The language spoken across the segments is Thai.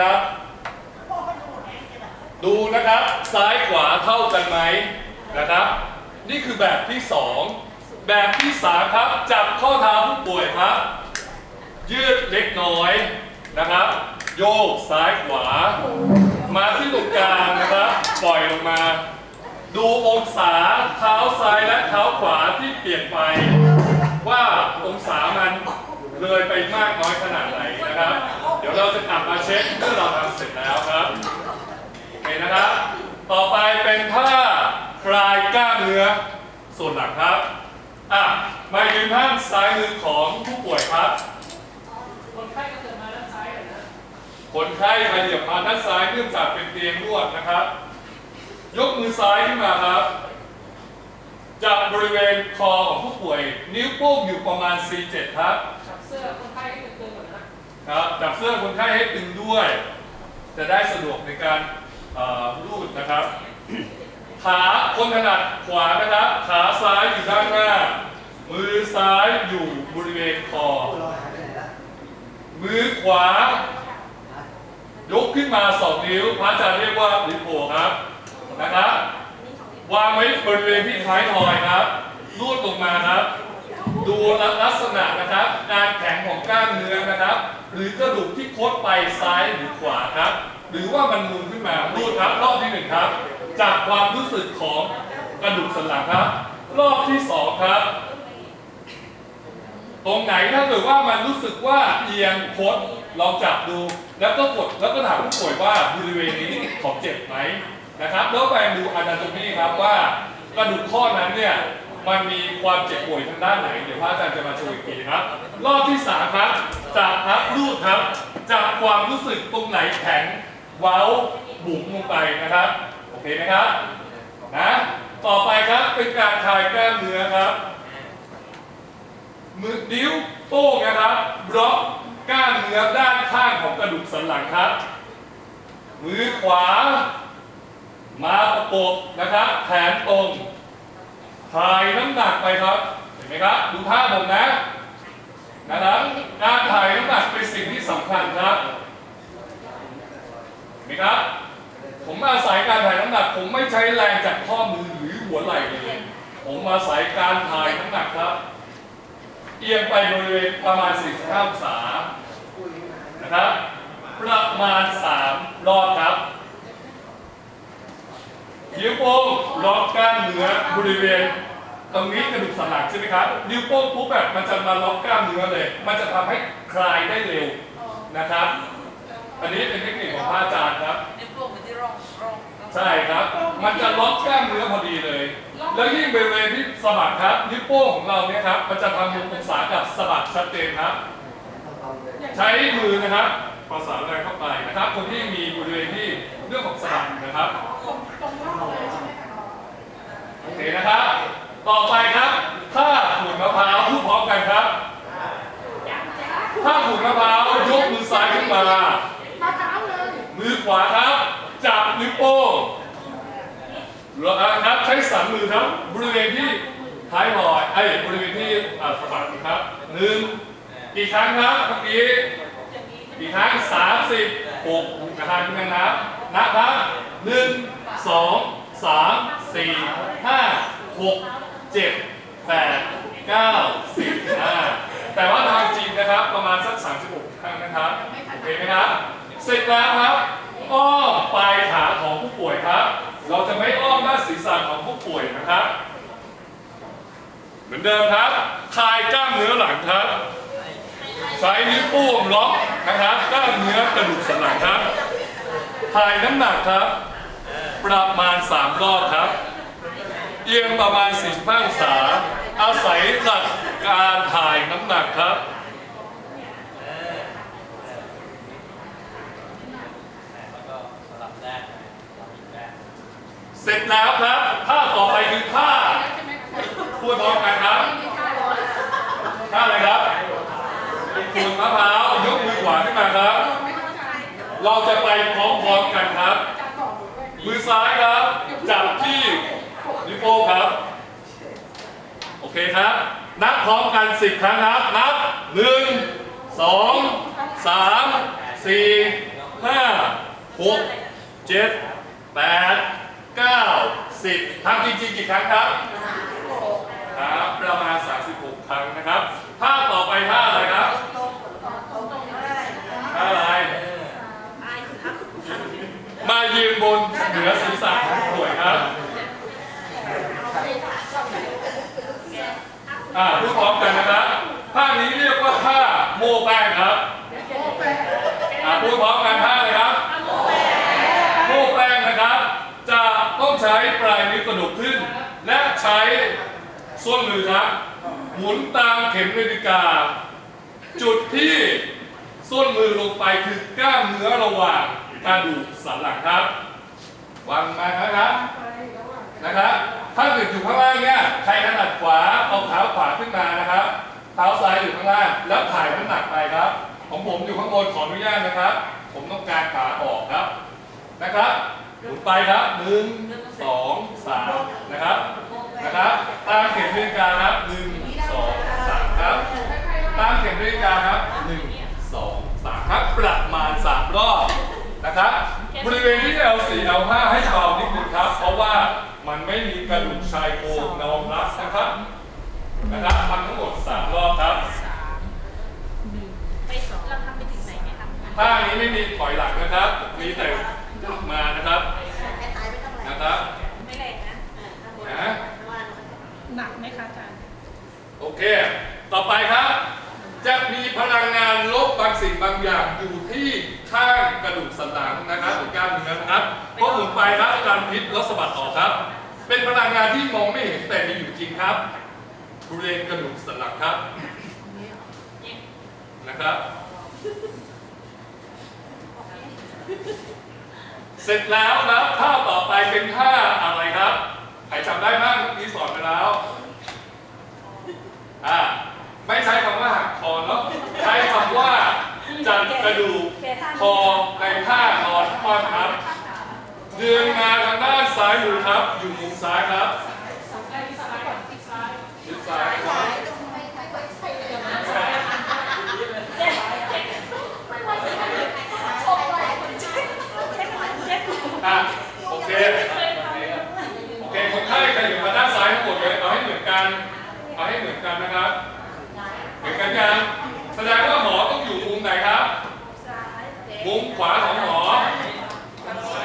ครับ ดูนะครับซ้ายขวาเท่ากันไหมนะครับ นี่คือแบบที่สองแบบที่สามครับ จับข้อเท้าผู้ป่วยครับ ยืดเล็กน้อยนะครับ โยกซ้ายขวา มาที่ตรงกลางนะครับ ปล่อยลงมา ดูองศาเท้าซ้ายและเท้าขวาที่เปลี่ยนไป ว่าองศามันเลยไปมากน้อยขนาดไหนนะครับ เราจะกลับมาเช็คเมื่อเราทำเสร็จแล้วครับโอเคนะครับ ต่อไปเป็นท่าคลายกล้ามเนื้อส่วนหลังครับอะมายืนท่านซ้ายมือของผู้ป่วยครับ คนไข้ก็เดินมาด้านซ้ายเลยนะคนไข้ขยับมาด้านซ้ายเนื่องจากเป็นเตียงนวดนะครับ ยกมือซ้ายขึ้นมาครับจับบริเวณคอของผู้ป่วย นิ้วโป้งอยู่ประมาณ C7 ครับ จับเสื้อคนไข้ให้ตึงๆก่อน นะครับจับเสื้อคนไข้ให้ตึงด้วย จะได้สะดวกในการรูดนะครับ ขาคนถนัดขวานะครับขาซ้ายอยู่ด้านหน้า มือซ้ายอยู่บริเวณคอ มือขวา ยกขึ้นมาสองนิ้ว พระอาจารย์เรียกว่าลิโพครับนะครับวางไว้บริเวณที่ท้ายทอยครับรูดลงมาครับ ดูลักษณะนะครับ การแข็งของกล้ามเนื้อนะครับ หรือกระดูกที่โคดไปซ้ายหรือขวาครับ หรือว่ามันนูนขึ้นมารูดครับ รอบที่หนึ่งครับ จากความรู้สึกของกระดูกสันหลังครับ รอบที่สองครับ ตรงไหนถ้าเกิดว่ามันรู้สึกว่าเอียงโคดลองจับดู แล้วก็กดแล้วก็ถามผู้ป่วยว่าบริเวณนี้ของเจ็บไหมนะครับแล้วไปดูอนาโตมีครับว่ากระดูกข้อนั้นเนี่ย มันมีความเจ็บป่วยทางด้านไหน เดี๋ยวพระอาจารย์จะมาโชว์อีกทีครับ รอบที่สามครับจับครับรูดครับจับความรู้สึกตรงไหนแข็ง เว้าบุ๋มลงไปนะครับ โอเคไหมครับ นะ ต่อไปครับเป็นการคลายกล้ามเนื้อครับ มือนิ้วโป้งนะครับบล็อกกล้ามเนื้อด้านข้างของกระดูกสันหลังครับ มือขวา มาประกบนะครับ แขนตรง ถ่ายน้ำหนักไปครับ เห็นไหมครับ ดูท่าผมนะ นะครับ การถ่ายน้ำหนักเป็นสิ่งที่สำคัญครับ เห็นไหมครับ ผมอาศัยการถ่ายน้ำหนัก ผมไม่ใช้แรงจากข้อมือหรือหัวไหล่เลย ผมอาศัยการถ่ายน้ำหนักครับ เอียงไปบริเวณประมาณ 45องศา นะครับ ประมาณ 3 รอบครับ นิ้วโป้งล็อกกล้ามเนื้อบริเวณ ตรงนี้กระดูกสันหลังใช่ไหมครับนิ้วโป้งปุ๊บแบบมันจะมาล็อกกล้ามเนื้อเลย มันจะทำให้คลายได้เร็วนะครับ อันนี้เป็นเทคนิคของพระอาจารย์ครับนิ้วโป้งไปที่ร่องร่องใช่ครับ มันจะล็อกกล้ามเนื้อพอดีเลย แล้วยิ่งบริเวณที่สะบัดครับนิ้วโป้งของเราเนี่ยครับมันจะทำมุมองศากับสะบัดชัดเจนครับ ใช้มือนะครับประสานแรงเข้าไปนะครับ คนที่มีบริเวณที่ เรื่องของสะบัดนะครับตรงรอบเลยใช่ไหมคะโอเคนะครับ ต่อไปครับ ถ้าขูดมะพร้าวพูดพร้อมกันครับ ถ้าขูดมะพร้าวยกมือซ้ายขึ้นมามาเท้าเลยมือขวาครับ จับนิ้วโป้งแล้วนะครับใช้สันมือครับ บริเวณที่ท้ายหอยไอ้ยบริเวณที่อ่าสะบัดครับหนึ่งกี่ครั้งครับเมื่อกี้กี่ครั้งสามสิบหกนะครับคุณนับ นะครับหนึ่งสองสามสี่ห้าหกเจ็ดแปดเก้าสิบห้าแต่ว่าทางจริงนะครับประมาณสัก36ครั้งนะครับโอเคไหมครับเสร็จแล้วครับอ้อมปลายขาของผู้ป่วยครับ เราจะไม่อ้อมด้านศีรษะของผู้ป่วยนะครับ เหมือนเดิมครับคลายกล้ามเนื้อหลังครับใช้นิ้วโป้งล็อกนะครับกล้ามเนื้อกระดูกสันหลังครับ ถ่ายน้ำหนักครับ ประมาณ 3 รอบครับ เอียงประมาณ 45องศา อาศัยหลักการถ่ายน้ำหนักครับเสร็จแล้วครับท่าต่อไปคือท่าพูดพร้อมกันครับท่าอะไรครับขูดมะพร้าวยกมือขวาขึ้นมาครับ เข้าใจเราจะไปพร้อมๆกันครับจับสองด้วยมือซ้ายครับ จับที่นิ้วโป้งครับ โอเคครับ นับพร้อมกัน 10 ครั้งครับ นับ 1 2 3 4 5หกเจ็ดแปดเก้าสิบทำจริงๆกี่ครั้งครับครับประมาณ 36 ครั้งนะครับท่าต่อไปท่าอะไรครับท่าอะไร มายืนบนเหนือศีรษะของผู้ป่วยครับอ่าพูดพร้อมกันนะครับท่านี้เรียกว่าท่าโมแป้งครับอ่าพูดพร้อมกันท่าเลยครับ โมแป้งนะครับ จะต้องใช้ปลายนิ้วกระดกขึ้น และใช้ส้นมือครับ หมุนตามเข็มนาฬิกา จุดที่ส้นมือลงไปคือกล้ามเนื้อระหว่าง กระดูกสันหลังครับวางมานะครับนะครับ ถ้าเกิดอยู่ข้างล่างเนี่ยใครถนัดขวาเอาเท้าขวาขึ้นมานะครับเท้าซ้ายอยู่ข้างล่างแล้วถ่ายน้ำหนักไปครับ ของผมอยู่ข้างบนขออนุญาตนะครับ ผมต้องการขาออกครับนะครับหมุนไปครับหนึ่งสองสามนะครับนะครับตามเข็มนาฬิกาครับหนึ่งสองสามครับตามเข็มนาฬิกาครับหนึ่งสองสามครับประมาณสามรอบ นะครับบริเวณที่ L4 L5 ให้เบานิดนึงครับ เพราะว่ามันไม่มีกระดูกชายโครงรองรับนะครับนะครับทำทั้งหมดสามรอบครับไปเราทำไปถึงไหนเนี่ยครับท่านี้ไม่มีถอยหลังนะครับ มีแต่มานะครับนะครับไม่แรงนะนะ หนักไหมคะอาจารย์ โอเค ต่อไปครับ จะมีพลังงานลบบางสิ่งบางอย่างอยู่ที่ข้างกระดูกสันหลังนะครับหรือกล้ามเนื้อนะครับพอหมุนไปครับการพิษแล้วสะบัดออกครับ เป็นพลังงานที่มองไม่เห็นแต่มีอยู่จริงครับบริเวณกระดูกสันหลังครับนะครับเสร็จแล้วครับท่าต่อไปเป็นท่าอะไรครับ ใครจำได้บ้างเมื่นี้สอนไปแล้ว อ่า ไม่ใช้คำว่าหักคอเนาะใช้คำว่าจัดกระดูกคอในท่านอนคว่ำครับเดือนมาทางด้านซ้ายมือครับ อยู่มุมซ้ายครับยึดซ้ายครับอะโอเคโอเคคนไข้ใครอยู่มาด้านซ้ายทั้งหมดเลยเอาให้เหมือนกันเอาให้เหมือนกันนะครับ เหมือนกันยัง แสดงว่าหมอต้องอยู่มุมไหนครับ มุมขวาของหมอ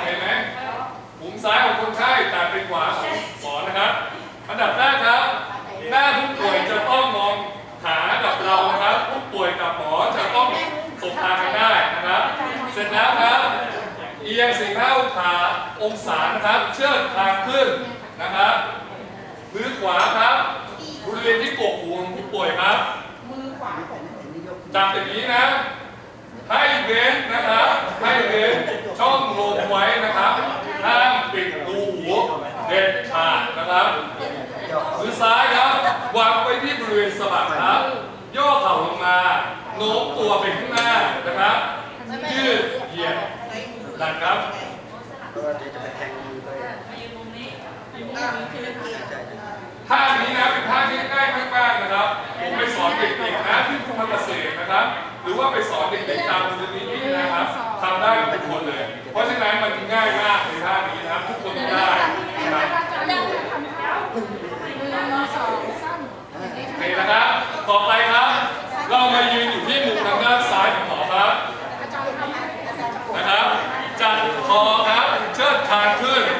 เห็นไหมมุมซ้ายของคนไข้แต่เป็นขวาของหมอนะครับ อันดับแรกครับ หน้าผู้ป่วยจะต้องมองหากับเรานะครับ ผู้ป่วยกับหมอจะต้องสบตากันได้นะครับ เสร็จแล้วครับ เอียงสี่ห้าองศาอง ศานะครับ เชือดทางขึ้นนะครับมือขวาครับบริเวณที่กกหูของผู้ป่วยครับ มือขวาจับอย่างนี้นะ ให้เว้นนะครับ ให้เว้นช่องลมไว้นะครับห้ามปิดรูหูเด็ดขาดนะครับมือซ้ายครับวางไว้ที่บริเวณสะบักครับ ย่อเข่าลงมาโน้มตัวไปข้างหน้านะครับยืดเหยียดดันครับ ก็จะไปแทงมือตัวเองมายืนมุมนี้ท่านี้นะเป็นท่าที่ง่ายมากๆนะครับ ผมไปสอนเด็กๆนะที่ทุกเกษตรนะครับ หรือว่าไปสอนเด็กๆตามมูลนิธินะครับทำได้ทุกคนเลย เพราะฉะนั้นมันง่ายมากในท่านี้นะครับทุกคนทำได้นะครับอาจารย์ยังทำเท้าหนึ่งสองสามโอเคนะครับต่อไปครับ เรามายืนอยู่ที่มุมทางด้านซ้ายของหมอครับนะครับจัดคอครับ เชิดคางขึ้น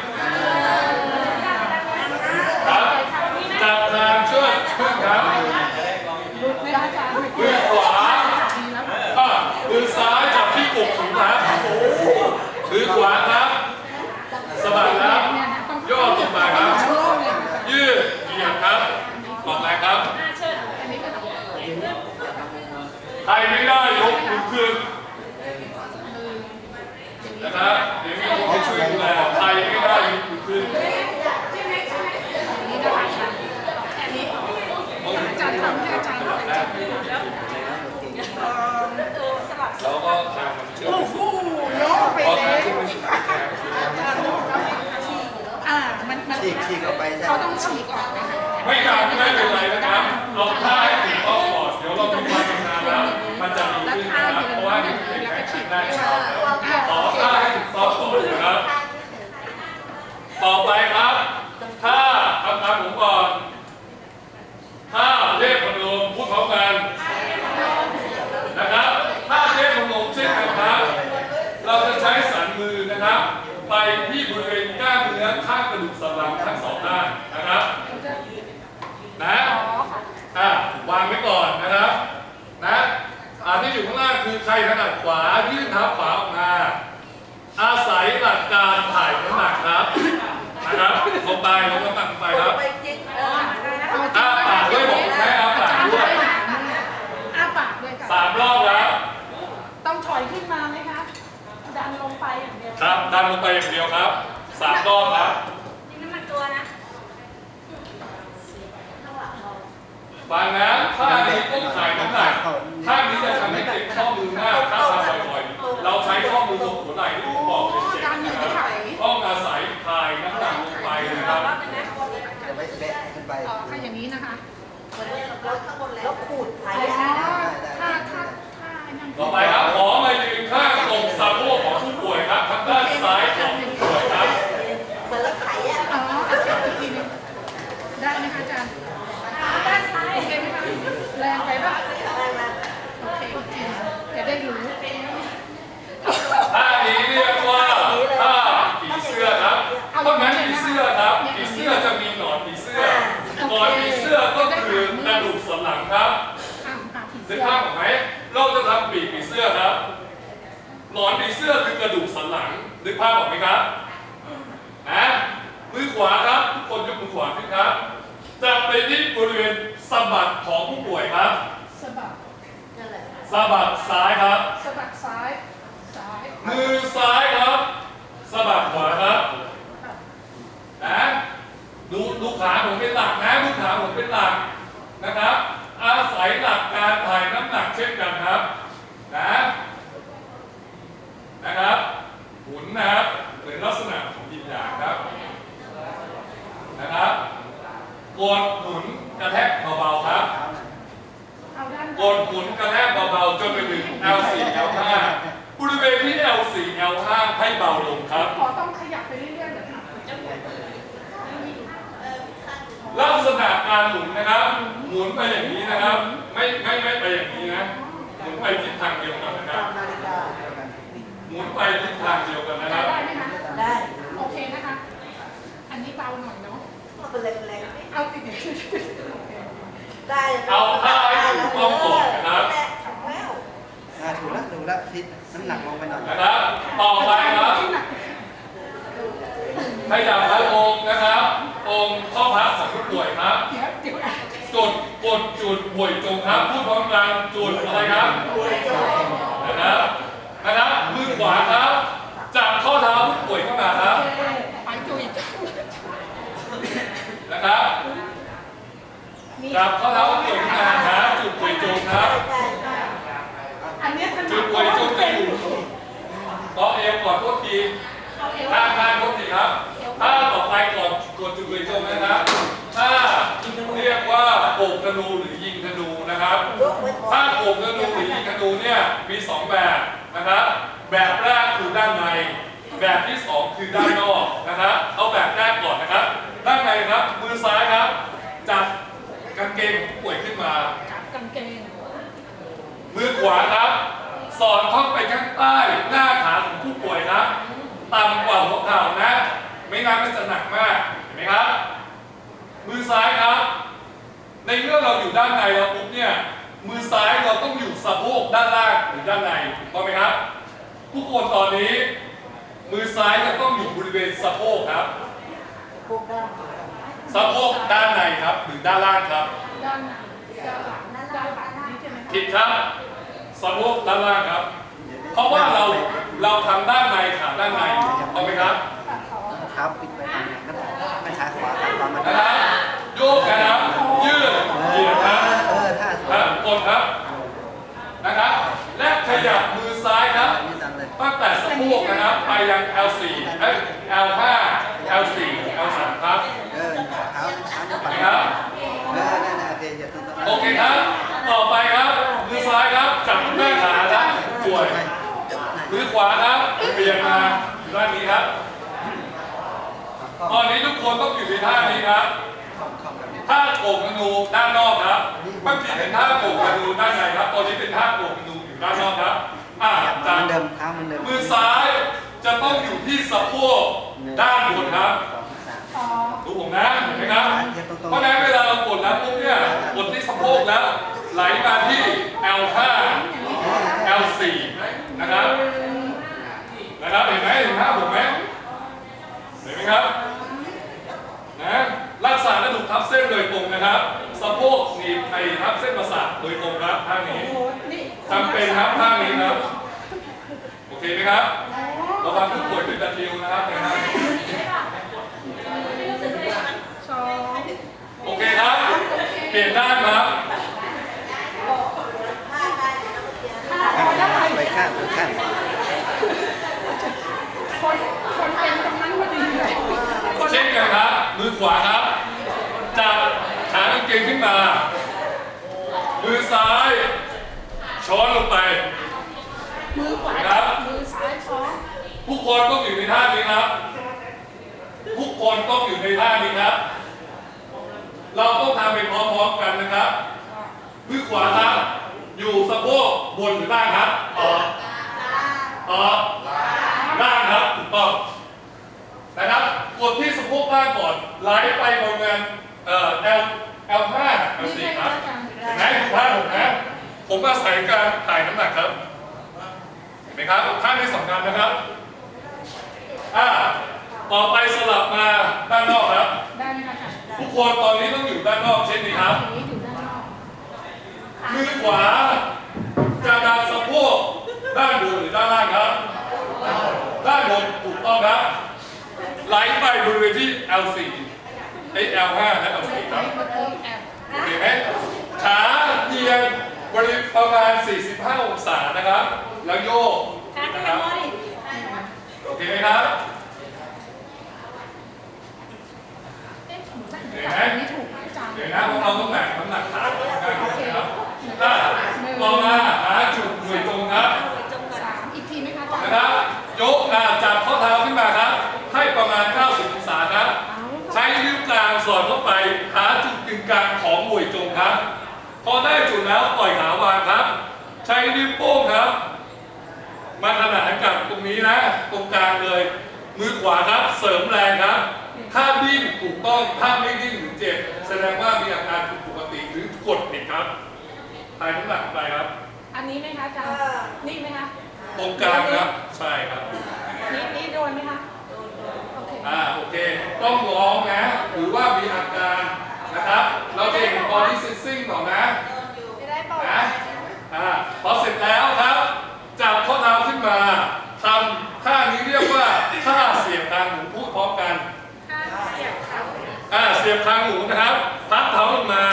ข้างล่างคือใครถนัดขวายื่นเท้าขวาออกมา อาศัยหลักการถ่ายน้ำหนักครับนะครับลงไปลงน้ำหนักงไปครับปอาปากด้วยบอกใช่อ้าปากด้วยอาปากด้วยสามรอบแล้วต้องถอยขึ้นมาไหมคะดันลงไปอย่างเดียวครับดันลงไปอย่างเดียวครับสามรอบครับ ฟังนะท่านี้ต้องถ่ายน้ำหนักท่านี้จะทำให้เจ็บข้อมือมากถ้าทำบ่อยๆ เราใช้ข้อมือลงหัวไหล่ที่ผมบอกเป็นเจ็บนะครับต้องอาศัยถ่ายน้ำหนักลงไปนะครับ รอบนึงนะ ไปแบะขึ้นไป ต่อค่ะอย่างนี้นะคะ แล้วขูดไถ อ๋อ ได้ ถ้า ได้ ถ้าถ้านั่น ต่อไปครับขอมายืนข้างตรงสะโพกของผู้ป่วยครับทางด้านซ้ายของผู้ป่วยครับ เหมือนรถไถอะ อ๋ออาจารย์อีกทีหนึงได้ไหมคะอาจารย์ ด้านซ้าย โอเคไหมคะแรงไปป่ะ ได้มา โอเคโอเคจะได้รู้ ท่านี้เรียกว่าท่าผีเสื้อครับเพราะงั้นผีเสื้อครับผีเสื้อจะมีหนอนผีเสื้อหนอนผีเสื้อก็คือกระดูกสันหลัง ครับอ่าอ่าผีนึเสื้กอภาพออกไหมเราจะทำปีกผีเสื้อครับหนอนผีเสื้อคือกระดูกสันหลังนึกภาพออกไหมครับนะมือขวาครับทุกคนยกมือขวาขึ้นครับจับไปที่บริเวณสะบักของผู้ป่วยครับสะบัดนั่นแหละสะบักซ้ายครับ สะบัดซ้ายซ้ายมือซ้ายครับสะบักขวาครับค่ะนะดูดูขาผมเป็นหลักนะดูขาผมเป็นหลักนะครับ อาศัยหลักการถ่ายน้ำหนักเช่นกันครับนะนะครับหมุนนะครับเป็นลักษณะของยินหยางครับนะครับกดหมุนกระแทกเบาๆครับเอาด้านกดหมุนกระแทกเบาๆจนไปถึง L4 L5 บริเวณที่ L4 L5 ให้เบาลงครับ ขอต้องขยับไปเรื่อยๆเดี๋ยวค่ะลักษณะการหมุนนะครับ หมุนไปอย่างนี้นะครับ ไม่ไม่ไม่ไปอย่างนี้นะหมุนไปทิศทางเดียวกันนะครับตามนาฬิกาหมุนไปทิศทางเดียวกันนะครับ ได้ไหมคะได้โอเคนะคะ อันนี้เบาหน่อยเนาะเป็นแรงแรงเอาติดเดี๋ยวช่วยโอเคได้เอาผ้าให้ถูกต้องก่อนนะครับแล้วอ่าถูกแล้วถูกแล้วทิศน้ำหนักลงไปหน่อยนะครับต่อไปครับขยับพระองค์นะครับองค์ข้อพระของผู้ป่วยครับ เดี๋ยวเดี๋ยวอะกดกดจุดป่วยจงครับพูดพร้อมกันจุดอะไรครับนะครับนะครับมือขวาครับจับข้อเท้าผู้ป่วยเข้ามาครับโอเคไปจุยนะครับจับข้อเท้าผู้ป่วยขึ้นมาครับจุดป่วยจงครับอันนี้จุดป่วยจงจะอยู่ต่อเอวก่อนโทษทีเอาท่าท่าโทษทีครับท่าต่อไปก่อนกดจุดป่วยจงนะครับท่า เรียกว่าโบกธนูหรือยิงธนูนะครับยกไว้ก่อนถ้าโบกธนูหรือยิงธนูเนี่ยมีสองแบบนะครับแบบแรกคือด้านใน แบบที่สองคือด้านนอกนะครับเอาแบบแรกก่อนนะครับ ด้านในครับมือซ้ายครับ จับกางเกงของผู้ป่วยขึ้นมาจับกางเกงมือขวาครับ สอดเข้าไปข้างใต้หน้าขาของผู้ป่วยครับต่ำกว่าหัวเข่านะ ไม่งั้นมันจะหนักมากเห็นไหมครับ มือซ้ายครับ ในเมื่อเราอยู่ด้านในแล้วปุ๊บเนี่ยมือซ้ายเราต้องอยู่สะโพกด้านล่างหรือด้านในถูกต้องไหมครับทุกคนตอนนี้ มือซ้ายจะต้องอยู่บริเวณสะโพกครับพวกด้านสะโพกด้านในครับหรือด้านล่างครับด้านหน้าด้านหลังด้านหลังนี้ใช่ไหมคะผิดครับสะโพกด้านล่างครับ เพราะว่าเราเราทำด้านในขาด้านในเอาไหมครับตัดต่อเท้าปิดไปทางนั้นไม่ขาขวาขาขวามันนะครับโยกนะครับ ยืดเหยียดครับเออท่าสวครับกดครับ นะครับ และขยับมือซ้ายครับ นี่ตังเลยตั้งแต่สะโพกนะครับไปยัง L4 เอ้ย L5 L4 L3 ครับ เออเท้าเท้าจะปัดนครับ เออนั่นน่ะโอเคอย่าต้องโอเคครับ ต่อไปครับ มือซ้ายครับ จับหน้าขาครับป่วย มือขวาครับเบี่ยงมาด้านนี้ครับ ตอนนี้ทุกคนต้องอยู่ในท่านี้ครับ ท่าโก่งธนูด้านนอกครับเมื่อกี้เป็นท่าโก่งธนูด้านในครับตอนนี้เป็นท่าโก่งธนูอยู่ด้านนอกครับอ่าเหจามือนเดิมเท้าเหมือนเดิมมือซ้ายจะต้องอยู่ที่สะโพกด้านบนครับสองสามอ๋อดูผมนะเห็นไหมครับเพราะฉะนั้นเวลาเรากดแล้วปุ๊บเนี่ยกดที่สะโพกแล้วไหลมาที่ L5 L4 นะครับนะครับเห็นไหมเห็นภาพผมไหมเห็นไหมครับนะ รักษากระดูกทับเส้นโดยตรงนะครับสะโพกหนีบไอ้ทับเส้นประสาทโดยตรงครับท่านี้โอ้โหนี่จำเป็นครับท่านี้ครับโอเคไหมครับได้ระวังผู้ป่วยเป็นตะคริวนะครับนะครับสองโอเคครับเปลี่ยนด้านครับไปข้างไปข้างคนคนเป็นตรงนั้นพอดีเลยคนเช่นกันครับมือขวาครับ จับขากางเกงขึ้ นมามือซ้าย ช้อนลงไป มือขวาครับ มือซ้ายช้อนทุกคนต้องอยู่ในท่านี้ครับ ทุกคนต้องอยู่ในท่านี้ครับ เราต้องทำไปพร้อมๆกันนะครับ มือขวาครับ อยู่สะโพกบนหรือล่างครับออกออกล่างครับถูกต้องนะครับกดที่สะโพกล่างก่อนไหลไปประมาณ เอ่อ L L5 L4 ครับเห็นไหมดูท่าผมนะผมอาศัยการถ่ายน้ำหนักครับ เห็นไหมครับท่านี้สำคัญนะครับอ่าต่อไปสลับมาด้านนอกครับ ได้ไหมคะอาจารย์ทุกคนตอนนี้ต้องอยู่ด้านนอกเช่นนี้ครับอันนี้อยู่ด้านนอกมือขวาจะดันสะโพกด้านบนหรือด้านล่างครับ ด้านบนถูกต้องครับไหลไปบริเวณที่ L4 ไอ้ L5 และ L4 ครับเมื่อกี้แอบโอเคไหมขาเอียงบริเวณประมาณ 45 องศานะครับ แล้วโยกการที่นะคเป็รันบโมดิโอเคไหมครับเอ๊ะหนูได้หนูจับอันนี้ถูกไหมอาจารย์เดี๋ยวนะพวกเราต้องแบ่งน้ำหนักขากันนะครับอะต่อมาหา ช้นิ้วโป้งครับ มาขนานกับตรงนี้นะ ตรงกลางเลย มือขวาครับ เสริมแรงครับ ถ้าดิ้นถูกต้องถ้าไม่ดิ้นหรือเจ็บ แสดงว่ามีอาการผิดปกติหรือกดผิดครับถ่ายน้ำหนักไปครับ อันนี้ไหมคะอาจารย์นี่ไหมคะตรงกลางครับ ใช่ครับนี่นี่โดนไหมคะโอเคอ่าโอเค ต้องร้องนะ หรือว่ามีอาการนะครับ เราจะเห็น body sensing ต่อนะไม่ได้เปล่านะ อ่าพอเสร็จแล้วครับ จับข้อเท้าขึ้นมาทำท่านี้เรียกว่าท่าเสียบทางหมูพูดพร้อมกันถ้าเสียบเขาอ่าเสียบทางหมูนะครับ พับเท้าลงมา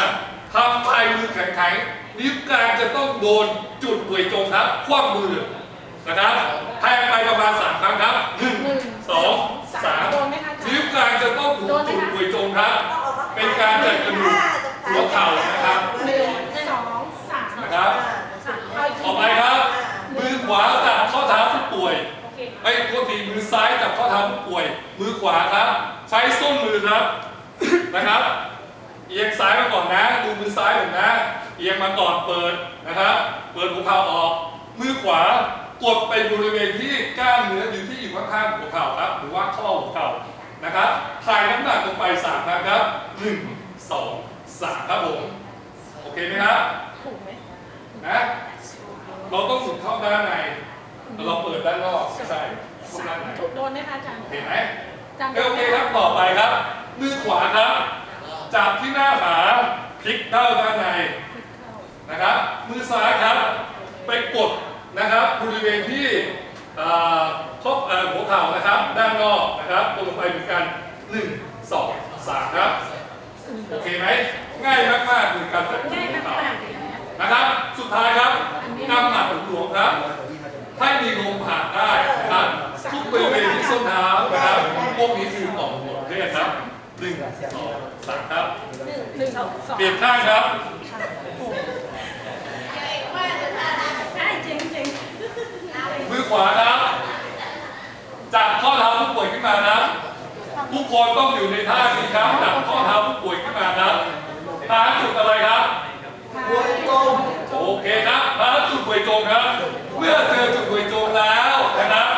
ทำปลายมือแข็งๆนิ้วกลางจะต้องโดนจุดหน่วยจงครับ คว่ำมือนะครับแทงไปประมาณสามครั้งครับหนึ่งหนึ่งสองสามโดนไหมคะอาจารนิ้วย์กลางจะต้องถูกจุดหน่วยจงครับ เป็นการจัดกระดูกหัวเข่านะครับหนึ่งสองสามนะครับ ไปครับ มือขวาจับข้อเท้าผู้ป่วยโอเคไอ้ยโทษทีมือซ้ายจับข้อเท้าผู้ป่วย มือขวาครับ ใช้ส้นมือครับนะครับ เอียงซ้ายมาก่อนนะ ดูมือซ้ายผมนะ เอียงมาก่อนเปิดนะครับ เปิดหัวเข่าออก มือขวากดไปบริเวณที่กล้ามเนื้ออยู่ที่อยู่ข้างๆหัวเข่าครับ หรือว่าข้อหัวเข่านะครับถ่ายน้ำหนักลงไปสามครั้งครับหนึ่งสองสามครับผม โอเคไหมครับ ถูกไหมนะ เราต้องหมุนเข้าด้านในแต่เราเปิดด้านนอกไม่ใช่เข้าด้านในถูกโดนไหมคะอาจารย์เห็นไหมอาจารย์โอเคครับต่อไปครับมือขวาครับ จับที่หน้าขาพลิกเข้าด้านในนะครับ มือซ้ายครับ ไปกดนะครับบริเวณที่เอ่อทบเอ่อหัวเข่านะครับ ด้านนอกนะครับกดลงไปเหมือนกันหนึ่งสองสามครับ โอเคไหมง่ายมากๆคือการจัดกระดูง่ายกหัวมาเข่ากๆเลย นะนะครับ สุดท้ายครับกำหมัดหลวงครับ ให้มีลมผ่านได้นะครับทุกบริเวณที่ส้นเท้านะครับพวกนี้คือต่อมหัวเรียกครับหนึ่งสองสามครับหนึ่งหนึ่งสองเปลี่ยนข้างครับใช่จริงจริงมือขวาครับจับข้อเท้าผู้ป่วยขึ้นมาครับทุกคนต้องอยู่ในท่านี้ครับจับข้อเท้าผู้ป่วยขึ้นมาครับหาจุดอะไรครับ หัวตรงโอเคครับหาจุดหวยจงครับ เมื่อเจอจุดหวยจงแล้วนะครับ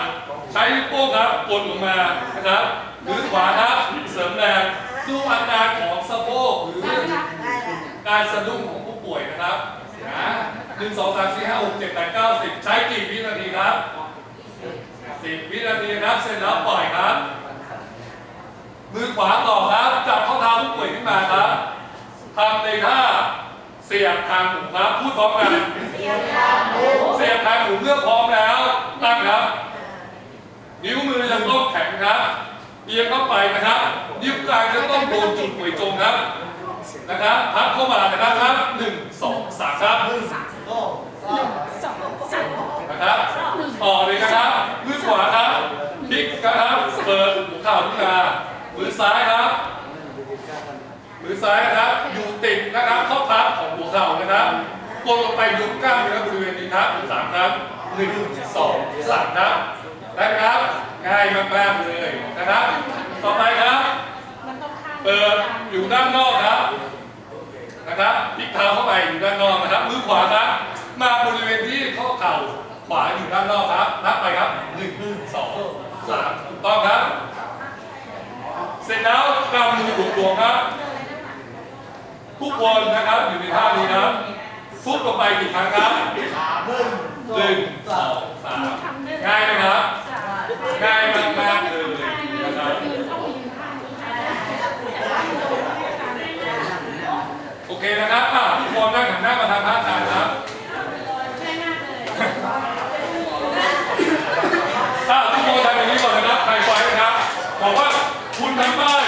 ใช้โป้งครับกดลงมานะครับมือขวาครับเสริมแรงดูอาการของสะโพกหรือการสะดุ้งของผู้ป่วยนะครับนะหนึ่งสองสามสี่ห้าหกเจ็ดแปดเก้าสิบใช้กี่วินาทีครับสิบวินาทีครับเสร็จแล้วปล่อยครับ มือขวาต่อครับ จับข้อเท้าผู้ป่วยขึ้นมาครับทำในท่า เสียบทางหมูครับ พูดพร้อมกัน เสียบขาหมูเสียบทางหมูเมื่อพร้อมแล้ว ตั้งครับ นิ้วมือจะต้องแข็งครับเอียงเข้าไปนะครับ นิ้วกลางจะต้องโดนจุดหวยจงครับ นะครับ พับเข้ามานะครับครับหนึ่งสองสามครับสองสามนะครับต่อเลยนะครับ มือขวาครับพลิกนะครับ เปิดหัวเข่าขึ้นมามือซ้ายครับ มือซ้ายนะครับ อยู่ ติดนะครับข้าพับของหัวเข่านะครับกดลงไปยกกล้ามเนื้อบริเวณนี้ครับสามครับหนึ่งสองสามครับได้ไหมครับง่ายมากๆเลยนะครับ ต่อไปครับเปิดอยู่ด้านนอกครับนะครับพลิกเท้าเข้าไปอยู่ด้านนอกนะครับมือขวาครับ มาบริเวณที่ข้อเข่าขวาอยู่ด้านนอกครับนับไปครับหนึ่งสองสามถูกต้องครับ เสร็จแล้วกำมือบวกๆครับ ทุกคนนะครับอยู่ในท่านี้นะฟุบลงไปกี่ครั้งครับสามหนึ่งสองสามง่ายไหมครับง่ายมากมากเลยนะครับโอเคนะครับทุกคนนั่งหันหน้ามาทางพราตานย์ครับทุกคนทำอย่างนี้ก่อนนะครับใครไฟนะครับบอกว่าคุณทำบ้า